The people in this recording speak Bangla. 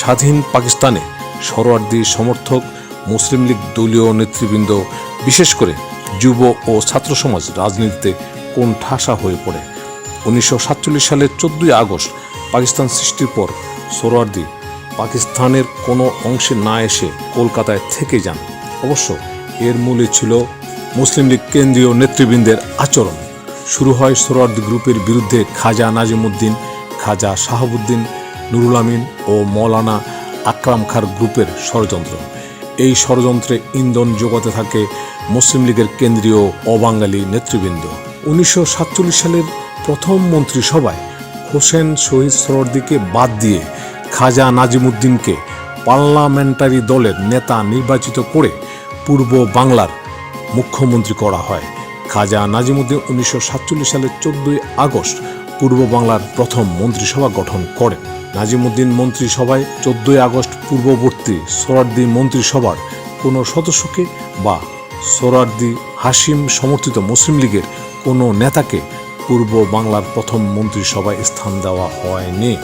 স্বাধীন পাকিস্তানে সরোয়ার্দী সমর্থক, মুসলিম লীগ দলীয় নেতৃবৃন্দ, বিশেষ করে যুব ও ছাত্র সমাজ রাজনীতিতে কোন ঠাসা হয়ে পড়ে। উনিশশো সাতচল্লিশ সালের চোদ্দই আগস্ট পাকিস্তান সৃষ্টির পর সোহরাওয়ার্দী পাকিস্তানের কোনো অংশে না এসে কলকাতায় থেকে যান। অবশ্য এর মূলে ছিল মুসলিম লীগ কেন্দ্রীয় নেতৃবৃন্দের আচরণ। শুরু হয় সোহরাওয়ার্দী গ্রুপের বিরুদ্ধে খাজা নাজিমুদ্দিন, খাজা শাহাবুদ্দিন নুরুল আমিন ও মৌলানা আকরাম খার গ্রুপের ষড়যন্ত্র। এই ষড়যন্ত্রে ইন্ধন যোগাতে থাকে মুসলিম লীগের কেন্দ্রীয় অবাঙালি নেতৃবৃন্দ। উনিশশো সাতচল্লিশ সালের প্রথম মন্ত্রিসভায় হোসেন শহীদ সরদিকে বাদ দিয়ে খাজা নাজিমুদ্দিনকে পার্লামেন্টারি দলের নেতা নির্বাচিত করে পূর্ব বাংলার মুখ্যমন্ত্রী করা হয়। খাজা নাজিমুদ্দিন উনিশশো সাতচল্লিশ সালের চোদ্দই আগস্ট পূর্ব বাংলার প্রথম মন্ত্রিসভা গঠন করেন। নাজিমুদ্দিন মন্ত্রিসভায় চোদ্দই আগস্ট পূর্ববর্তী সোরার্দি মন্ত্রিসভার কোনো সদস্যকে বা সোরার্দি হাসিম সমর্থিত মুসলিম লীগের কোনো নেতাকে পূর্ব বাংলার প্রথম মন্ত্রিসভায় স্থান দেওয়া হয়নি।